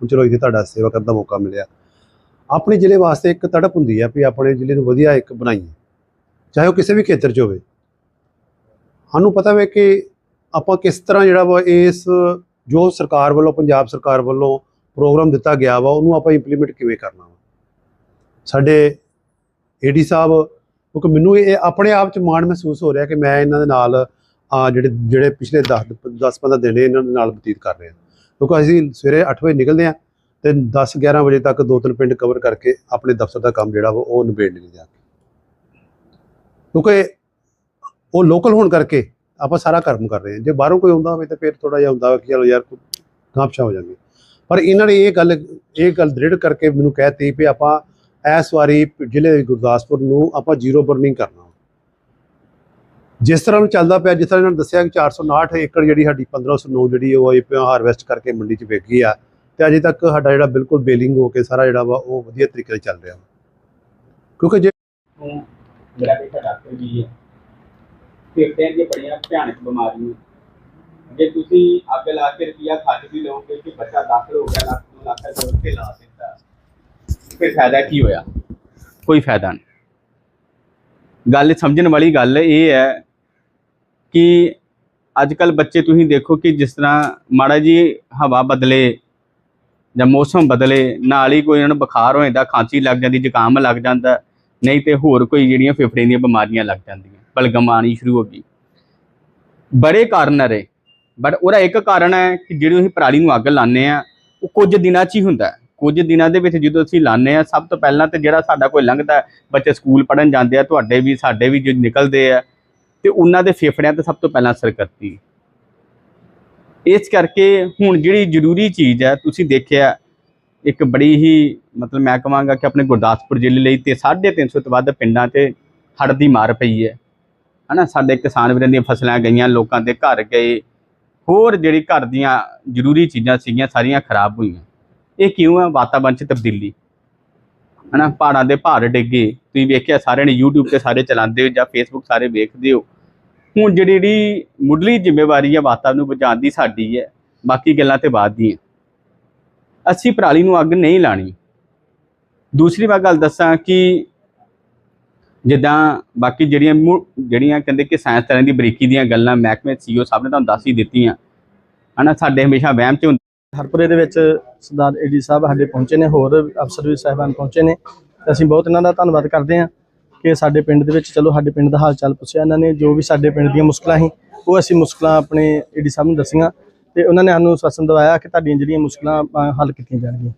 ਹੁਣ ਚਲੋ ਇੱਥੇ ਤੁਹਾਡਾ ਸੇਵਾ ਕਰਨ ਦਾ ਮੌਕਾ ਮਿਲਿਆ। ਆਪਣੇ ਜ਼ਿਲ੍ਹੇ ਵਾਸਤੇ ਇੱਕ ਤੜਪ ਹੁੰਦੀ ਹੈ ਵੀ ਆਪਣੇ ਜ਼ਿਲ੍ਹੇ ਨੂੰ ਵਧੀਆ ਇੱਕ ਬਣਾਈਏ। ਚਾਹੇ ਉਹ ਕਿਸੇ ਵੀ ਖੇਤਰ 'ਚ ਹੋਵੇ। ਸਾਨੂੰ ਪਤਾ ਵੇ ਕਿ ਆਪਾਂ ਕਿਸ ਤਰ੍ਹਾਂ ਜਿਹੜਾ ਵਾ ਇਸ ਜੋ ਸਰਕਾਰ ਵੱਲੋਂ, ਪੰਜਾਬ ਸਰਕਾਰ ਵੱਲੋਂ ਪ੍ਰੋਗਰਾਮ ਦਿੱਤਾ ਗਿਆ ਵਾ, ਉਹਨੂੰ ਆਪਾਂ ਇੰਪਲੀਮੈਂਟ ਕਿਵੇਂ ਕਰਨਾ ਵਾ? ਸਾਡੇ ਏਡੀ ਸਾਹਿਬ, ਕਿਉਂਕਿ ਮੈਨੂੰ ਇਹ ਆਪਣੇ ਆਪ ਚ ਮਾਣ ਮਹਿਸੂਸ ਹੋ ਰਿਹਾ ਕਿ ਮੈਂ ਇਹਨਾਂ ਦੇ ਨਾਲ ਜਿਹੜੇ ਜਿਹੜੇ ਪਿਛਲੇ 10 10 15 ਦਿਨ ਇਹਨਾਂ ਦੇ ਨਾਲ ਬਤੀਤ ਕਰ ਰਿਹਾ। ਕਿਉਂਕਿ ਅਸੀਂ ਸਵੇਰੇ 8 ਵਜੇ ਨਿਕਲਦੇ ਹਾਂ ਤੇ 10 11 ਵਜੇ ਤੱਕ ਦੋ ਤਿੰਨ ਪਿੰਡ ਕਵਰ ਕਰਕੇ ਆਪਣੇ ਦਫ਼ਤਰ ਦਾ ਕੰਮ ਜਿਹੜਾ ਵਾ ਉਹ ਨਿਬੇੜ ਲਈਦਾ ਜਾ ਕਿਉਂਕਿ ਉਹ ਲੋਕਲ ਹੋਣ ਕਰਕੇ ਆਪਾਂ ਸਾਰਾ ਕੰਮ ਕਰ ਰਹੇ ਹਾਂ। ਜੇ ਬਾਹਰੋਂ ਕੋਈ ਆਉਂਦਾ ਹੋਵੇ ਤਾਂ ਫਿਰ ਥੋੜਾ ਜਿਹਾ ਹੁੰਦਾ ਵਾ ਕਿ ਚਲੋ ਯਾਰ ਗਾਂਪਸ਼ਾ ਹੋ ਜਾਂਦੀ ਪਰ ਇਹਨਾਂ ਨੇ ਇਹ ਗੱਲ ਇਹ ਗੱਲ ਦ੍ਰਿੜ ਕਰਕੇ ਮੈਨੂੰ ਕਹਿਤੀ ਵੀ ਆਪਾਂ ਇਸ ਵਾਰੀ ਜ਼ਿਲ੍ਹੇ ਗੁਰਦਾਸਪੁਰ ਨੂੰ ਆਪਾਂ ਜ਼ੀਰੋ ਬਰਨਿੰਗ ਕਰਨਾ ਜਿਸ ਤਰ੍ਹਾਂ ਨੂੰ ਚੱਲਦਾ ਪਿਆ, ਜਿਸ ਤਰ੍ਹਾਂ ਇਹਨਾਂ ਨੇ ਦੱਸਿਆ ਕਿ 459 ਏਕੜ ਜਿਹੜੀ ਸਾਡੀ 1509 ਜਿਹੜੀ ਉਹ ਹਾਰਵੈਸਟ ਕਰਕੇ ਮੰਡੀ 'ਚ ਵੇਚ ਆ ਤੇ ਅਜੇ ਤੱਕ ਸਾਡਾ ਜਿਹੜਾ ਬਿਲਕੁਲ ਬੇਲਿੰਗ ਹੋ ਕੇ ਸਾਰਾ ਜਿਹੜਾ ਵਾ ਉਹ ਵਧੀਆ ਤਰੀਕੇ ਨਾਲ ਚੱਲ ਰਿਹਾ ਵਾ। ਕਿਉਂਕਿ ਜੇ ਮੇਰਾ ਬੇਟਾ ਡਾਕਟਰ ਵੀ ਹੈ ਫੇਫੜਿਆਂ ਦੀਆਂ ਬੜੀਆਂ ਭਿਆਨਕ ਬਿਮਾਰੀਆਂ। ਜੇ ਤੁਸੀਂ ਅੱਗ ਲਾ ਕੇ ਰੁਪਿਆ ਖੱਟ ਵੀ ਲਓਗੇ ਕਿ ਬੱਚਾ ਦਾਖਲ ਹੋ ਗਿਆ, ਲੱਖ ਦੋ ਲੱਖ ਰੁਪਏ ਉੱਤੇ ਲਾ ਦਿੱਤਾ, ਫਿਰ ਫਾਇਦਾ ਕੀ ਹੋਇਆ? ਕੋਈ ਫਾਇਦਾ ਨਹੀਂ। ਗੱਲ ਸਮਝਣ ਵਾਲੀ ਗੱਲ ਇਹ ਹੈ ਕਿ ਅੱਜ ਕੱਲ ਬੱਚੇ ਤੁਸੀਂ ਦੇਖੋ ਕਿ ਜਿਸ ਤਰ੍ਹਾਂ ਮਾੜਾ ਜੀ ਹਵਾ ਬਦਲੇ ਜਾਂ ਮੌਸਮ ਬਦਲੇ, ਨਾਲ ਹੀ ਕੋਈ ਇਹਨਾਂ ਨੂੰ ਬੁਖਾਰ ਹੋ ਜਾਂਦਾ ਖਾਂਸੀ ਲੱਗ ਜਾਂਦੀ, ਜ਼ੁਕਾਮ ਲੱਗ ਜਾਂਦਾ, ਨਹੀਂ ਤੇ ਹੋਰ ਕੋਈ ਜਿਹੜੀਆਂ ਫੇਫੜੇ ਦੀਆਂ ਬਿਮਾਰੀਆਂ ਲੱਗ ਜਾਂਦੀਆਂ, ਬਲਗਮ ਆਉਣੀ ਸ਼ੁਰੂ ਹੋ ਗਈ। ਬੜੇ ਕਾਰਨ ਨੇ ਬਟ ਉਹਦਾ ਇੱਕ ਕਾਰਨ ਹੈ ਕਿ ਜਿਹੜੀ ਅਸੀਂ ਪਰਾਲੀ ਨੂੰ ਅੱਗ ਲਾਉਂਦੇ ਆ ਉਹ ਕੁਝ ਦਿਨਾਂ 'ਚ ਹੀ ਹੁੰਦਾ ਕੁਝ ਦਿਨਾਂ ਦੇ ਵਿੱਚ ਜਦੋਂ ਅਸੀਂ ਲਾਉਂਦੇ ਆ ਸਭ ਤੋਂ ਪਹਿਲਾਂ ਤੇ ਜਿਹੜਾ ਸਾਡਾ ਕੋਈ ਲੰਘਦਾ ਬੱਚੇ ਸਕੂਲ ਪੜਨ ਜਾਂਦੇ ਆ, ਤੁਹਾਡੇ ਵੀ, ਸਾਡੇ ਵੀ ਜੋ ਨਿਕਲਦੇ ਆ ਤੇ ਉਹਨਾਂ ਦੇ ਫੇਫੜਿਆਂ ਤੇ ਸਭ ਤੋਂ ਪਹਿਲਾਂ ਅਸਰ ਕਰਦੀ ਇਸ ਕਰਕੇ ਹੁਣ ਜਿਹੜੀ ਜ਼ਰੂਰੀ ਚੀਜ਼ ਹੈ, ਤੁਸੀਂ ਦੇਖਿਆ, ਇੱਕ ਬੜੀ ਹੀ ਮਤਲਬ ਮੈਂ ਕਹਾਂਗਾ ਕਿ ਆਪਣੇ ਗੁਰਦਾਸਪੁਰ ਜ਼ਿਲ੍ਹੇ ਲਈ ਤੇ 350 ਤੋਂ ਵੱਧ ਪਿੰਡਾਂ ਤੇ ਹੜ੍ਹ ਦੀ ਮਾਰ ਪਈ ਹੈ। ਹਨਾ, ਸਾਡੇ ਕਿਸਾਨ ਵੀਰਾਂ ਦੀਆਂ ਫਸਲਾਂ ਗਈਆਂ, ਲੋਕਾਂ ਦੇ ਘਰ ਗਏ, ਹੋਰ ਜਿਹੜੀ ਘਰ ਦੀਆਂ ਜ਼ਰੂਰੀ ਚੀਜ਼ਾਂ ਸੀਗੀਆਂ, ਸਾਰੀਆਂ ਖਰਾਬ ਹੋਈਆਂ। ਇਹ ਕਿਉਂ ਹੈ? ਵਾਤਾਵਰਣ 'ਚ ਤਬਦੀਲੀ। ਹਨਾ, ਪਹਾੜਾਂ ਦੇ ਪਹਾੜ ਡਿੱਗੇ ਤੁਸੀਂ ਵੇਖਿਆ, ਸਾਰਿਆਂ ਨੇ YouTube ਤੇ ਸਾਰੇ ਚਲਾਉਂਦੇ ਹੋ ਜਾਂ Facebook ਸਾਰੇ ਵੇਖਦੇ ਹੋ ਹੁਣ ਜਿਹੜੀ ਜਿਹੜੀ ਮੁੱਢਲੀ ਜ਼ਿੰਮੇਵਾਰੀ ਹੈ ਵਾਤਾਵਰਨ ਨੂੰ ਬਚਾਉਣ ਦੀ ਸਾਡੀ ਹੈ, ਬਾਕੀ ਗੱਲਾਂ ਤੇ ਬਾਅਦ ਦੀਆਂ। ਅਸੀਂ ਪਰਾਲੀ ਨੂੰ ਅੱਗ ਨਹੀਂ ਲਾਣੀ। ਦੂਸਰੀ ਮੈਂ ਗੱਲ ਦੱਸਾਂ ਕਿ ਜਿੱਦਾਂ ਬਾਕੀ ਜਿਹੜੀਆਂ ਮੁ- ਜਿਹੜੀਆਂ ਕਹਿੰਦੇ ਕਿ ਸਾਇੰਸ ਤਰ੍ਹਾਂ ਦੀ ਬਰੀਕੀ ਦੀਆਂ ਗੱਲਾਂ ਮਹਿਕਮੇ ਸੀਓ ਸਾਹਿਬ ਨੇ ਤੁਹਾਨੂੰ ਦੱਸ ਹੀ ਦਿੱਤੀਆਂ। ਹਨਾ, ਸਾਡੇ ਹਮੇਸ਼ਾ ਵਹਿਮ ਚ ਹੁੰਦੇ ਹਰਪੁਰੇ ਦੇ ਵਿੱਚ ਸਰਦਾਰ ਏਡੀ ਸਾਹਿਬ ਸਾਡੇ ਪਹੁੰਚੇ ਨੇ, ਹੋਰ ਅਫਸਰ ਵੀ ਸਾਹਿਬਾਨ ਪਹੁੰਚੇ ਨੇ। ਤੇ ਅਸੀਂ ਬਹੁਤ ਇਹਨਾਂ ਦਾ ਧੰਨਵਾਦ ਕਰਦੇ ਹਾਂ। ਕਿ ਸਾਡੇ ਪਿੰਡ ਦੇ ਵਿੱਚ ਚਲੋ ਸਾਡੇ ਪਿੰਡ ਦਾ ਹਾਲ ਚਾਲ ਪੁੱਛਿਆ ਇਹਨਾਂ ਨੇ, ਜੋ ਵੀ ਸਾਡੇ ਪਿੰਡ ਦੀਆਂ ਮੁਸ਼ਕਲਾਂ ਸੀ, ਉਹ ਅਸੀਂ ਮੁਸ਼ਕਲਾਂ ਆਪਣੇ ਏਡੀ ਸਾਹਿਬ ਨੂੰ ਦੱਸੀਆਂ ਤੇ ਉਹਨਾਂ ਨੇ ਸਾਨੂੰ ਆਸ਼ਵਾਸਨ ਦਵਾਇਆ ਕਿ ਤੁਹਾਡੀਆਂ ਜਿਹੜੀਆਂ ਮੁਸ਼ਕਲਾਂ ਹੱਲ ਕੀਤੀਆਂ ਜਾਣਗੀਆਂ।